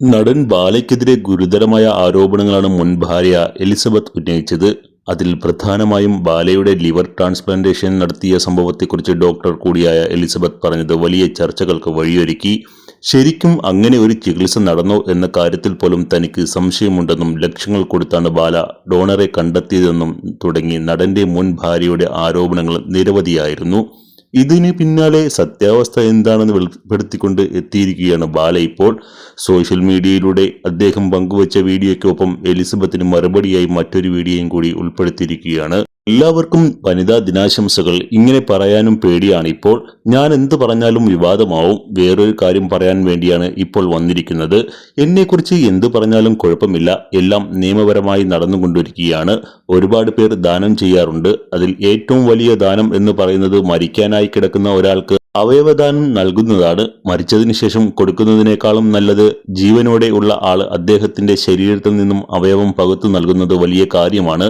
നടൻ ബാലയ്ക്കെതിരെ ഗുരുതരമായ ആരോപണങ്ങളാണ് മുൻ ഭാര്യ എലിസബത്ത് ഉന്നയിച്ചത്. അതിൽ പ്രധാനമായും ബാലയുടെ ലിവർ ട്രാൻസ്പ്ലാന്റേഷൻ നടത്തിയ സംഭവത്തെക്കുറിച്ച് ഡോക്ടർ കൂടിയായ എലിസബത്ത് പറഞ്ഞത് വലിയ ചർച്ചകൾക്ക് വഴിയൊരുക്കി. ശരിക്കും അങ്ങനെ ഒരു ചികിത്സ നടന്നോ എന്ന കാര്യത്തിൽ പോലും തനിക്ക് സംശയമുണ്ടെന്നും ലക്ഷങ്ങൾ കൊടുത്താണ് ബാല ഡോണറെ കണ്ടെത്തിയതെന്നും തുടങ്ങി നടന്റെ മുൻ ഭാര്യയുടെ ആരോപണങ്ങൾ നിരവധിയായിരുന്നു. ഇതിന് പിന്നാലെ സത്യാവസ്ഥ എന്താണെന്ന് വെളിപ്പെടുത്തിക്കൊണ്ട് എത്തിയിരിക്കുകയാണ് ബാല ഇപ്പോൾ. സോഷ്യൽ മീഡിയയിലൂടെ അദ്ദേഹം പങ്കുവച്ച വീഡിയോയ്ക്കൊപ്പം എലിസബത്തിന് മറുപടിയായി മറ്റൊരു വീഡിയോയും കൂടി ഉൾപ്പെടുത്തിയിരിക്കുകയാണ്. എല്ലാവർക്കും വനിതാ ദിനാശംസകൾ. ഇങ്ങനെ പറയാനും പേടിയാണ് ഇപ്പോൾ. ഞാൻ എന്ത് പറഞ്ഞാലും വിവാദമാവും. വേറൊരു കാര്യം പറയാൻ വേണ്ടിയാണ് ഇപ്പോൾ വന്നിരിക്കുന്നത്. എന്നെക്കുറിച്ച് എന്ത് പറഞ്ഞാലും കുഴപ്പമില്ല. എല്ലാം നിയമപരമായി നടന്നുകൊണ്ടിരിക്കുകയാണ്. ഒരുപാട് പേർ ദാനം ചെയ്യാറുണ്ട്. അതിൽ ഏറ്റവും വലിയ ദാനം എന്ന് പറയുന്നത് മരിക്കാനായി കിടക്കുന്ന ഒരാൾക്ക് അവയവദാനം നൽകുന്നതാണ് മരിച്ചതിന് ശേഷം കൊടുക്കുന്നതിനേക്കാളും നല്ലത്. ജീവനോടെ ഉള്ള ആൾ അദ്ദേഹത്തിന്റെ ശരീരത്തിൽ നിന്നും അവയവം പകുത്തു നൽകുന്നത് വലിയ കാര്യമാണ്.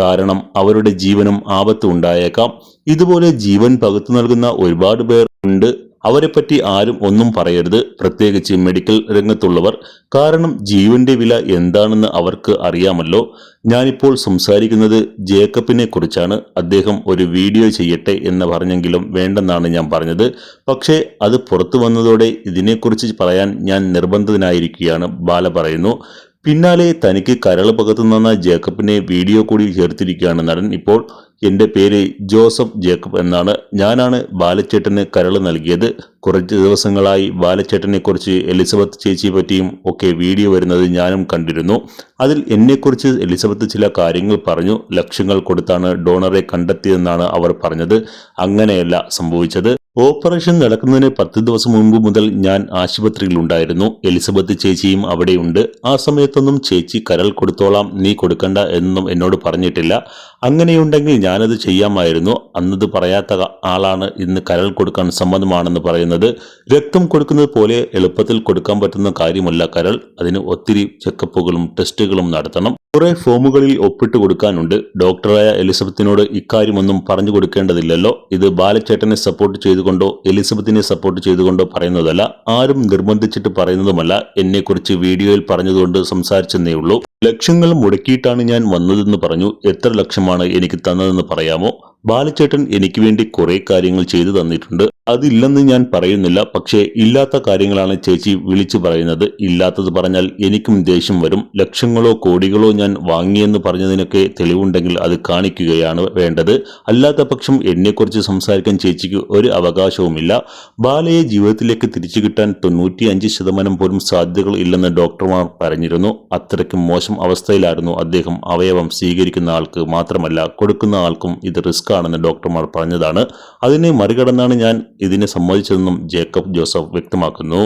കാരണം അവരുടെ ജീവനും ആപത്ത് ഉണ്ടായേക്കാം. ഇതുപോലെ ജീവൻ പകുത്തു നൽകുന്ന ഒരുപാട് പേർ ഉണ്ട്. അവരെപ്പറ്റി ആരും ഒന്നും പറയരുത്. പ്രത്യേകിച്ച് മെഡിക്കൽ രംഗത്തുള്ളവർ. കാരണം ജീവന്റെ വില എന്താണെന്ന് അവർക്ക് അറിയാമല്ലോ. ഞാനിപ്പോൾ സംസാരിക്കുന്നത് ജേക്കബിനെ കുറിച്ചാണ്. അദ്ദേഹം ഒരു വീഡിയോ ചെയ്യട്ടെ എന്ന് പറഞ്ഞെങ്കിലും വേണ്ടെന്നാണ് ഞാൻ പറഞ്ഞത്. പക്ഷേ അത് പുറത്തു വന്നതോടെ ഇതിനെക്കുറിച്ച് പറയാൻ ഞാൻ നിർബന്ധിതനായിരിക്കുകയാണ്. ബാല പറയുന്നു പിന്നാലെ തനിക്ക് കരൾ പകർത്തുന്ന ജേക്കബിനെ വീഡിയോ കൂടി ചേർത്തിരിക്കുകയാണ് നടൻ. ഇപ്പോൾ എന്റെ പേര് ജോസഫ് ജേക്കബ് എന്നാണ്. ഞാനാണ് ബാലച്ചേട്ടന് കരൾ നൽകിയത്. കുറച്ച് ദിവസങ്ങളായി ബാലച്ചേട്ടനെക്കുറിച്ച് എലിസബത്ത് ചേച്ചിയെ പറ്റിയും ഒക്കെ വീഡിയോ വരുന്നത് ഞാനും കണ്ടിരുന്നു. അതിൽ എന്നെക്കുറിച്ച് എലിസബത്ത് ചില കാര്യങ്ങൾ പറഞ്ഞു. ലക്ഷങ്ങൾ കൊടുത്താണ് ഡോണറെ കണ്ടെത്തിയതെന്നാണ് അവർ പറഞ്ഞത്. അങ്ങനെയല്ല സംഭവിച്ചത്. ഓപ്പറേഷൻ നടക്കുന്നതിന് പത്ത് ദിവസം മുമ്പ് മുതൽ ഞാൻ ആശുപത്രിയിലുണ്ടായിരുന്നു. എലിസബത്ത് ചേച്ചിയും അവിടെയുണ്ട്. ആ സമയത്തൊന്നും ചേച്ചി കരൾ കൊടുത്തോളാം നീ കൊടുക്കണ്ട എന്നൊന്നും എന്നോട് പറഞ്ഞിട്ടില്ല. അങ്ങനെയുണ്ടെങ്കിൽ ഞാനത് ചെയ്യാമായിരുന്നു. അന്നത് പറയാത്ത ആളാണ് ഇന്ന് കരൾ കൊടുക്കാൻ സമ്മതമാണെന്ന് പറയുന്നത്. രക്തം കൊടുക്കുന്നത് പോലെ എളുപ്പത്തിൽ കൊടുക്കാൻ പറ്റുന്ന കാര്യമല്ല കരൾ. അതിന് ഒത്തിരി ചെക്കപ്പുകളും ടെസ്റ്റുകളും നടത്തണം. കുറെ ഫോമുകളിൽ ഒപ്പിട്ട് കൊടുക്കാനുണ്ട്. ഡോക്ടറായ എലിസബത്തിനോട് ഇക്കാര്യമൊന്നും പറഞ്ഞു കൊടുക്കേണ്ടതില്ലല്ലോ. ഇത് ബാലച്ചേട്ടനെ സപ്പോർട്ട് ചെയ്തുകൊണ്ടോ എലിസബത്തിനെ സപ്പോർട്ട് ചെയ്തുകൊണ്ടോ പറയുന്നതല്ല. ആരും നിർബന്ധിച്ചിട്ട് പറയുന്നതുമല്ല. എന്നെക്കുറിച്ച് വീഡിയോയിൽ പറഞ്ഞതുകൊണ്ട് സംസാരിച്ചെന്നേ ഉള്ളൂ. ലക്ഷങ്ങൾ മുടക്കിയിട്ടാണ് ഞാൻ വന്നതെന്ന് പറഞ്ഞു എത്ര ലക്ഷമാണ് എനിക്ക് തന്നതെന്ന് പറയാമോ? ബാലച്ചേട്ടൻ എനിക്ക് വേണ്ടി കുറെ കാര്യങ്ങൾ ചെയ്തു തന്നിട്ടുണ്ട്. അതില്ലെന്ന് ഞാൻ പറയുന്നില്ല. പക്ഷേ ഇല്ലാത്ത കാര്യങ്ങളാണ് ചേച്ചി വിളിച്ചു പറയുന്നത്. ഇല്ലാത്തത് പറഞ്ഞാൽ എനിക്കും ദേഷ്യം വരും. ലക്ഷങ്ങളോ കോടികളോ ഞാൻ വാങ്ങിയെന്ന് പറഞ്ഞതിനൊക്കെ തെളിവുണ്ടെങ്കിൽ അത് കാണിക്കുകയാണ് വേണ്ടത്. അല്ലാത്ത പക്ഷം എന്നെക്കുറിച്ച് സംസാരിക്കാൻ ചേച്ചിക്ക് ഒരു അവകാശവുമില്ല. ബാലയെ ജീവിതത്തിലേക്ക് തിരിച്ചു കിട്ടാൻ തൊണ്ണൂറ്റി അഞ്ച് ശതമാനം പോലും സാധ്യതകൾ ഇല്ലെന്ന് ഡോക്ടർമാർ പറഞ്ഞിരുന്നു. അത്രയ്ക്കും മോശം അവസ്ഥയിലായിരുന്നു അദ്ദേഹം അവയവം സ്വീകരിക്കുന്ന ആൾക്ക് മാത്രമല്ല കൊടുക്കുന്ന ആൾക്കും ഇത് റിസ്ക് ആണെന്ന് ഡോക്ടർമാർ പറഞ്ഞതാണ്. അതിനെ മറികടന്നാണ് ഞാൻ ഇതിനെ സമ്മതിച്ചതെന്നും ജേക്കബ് ജോസഫ് വ്യക്തമാക്കുന്നു.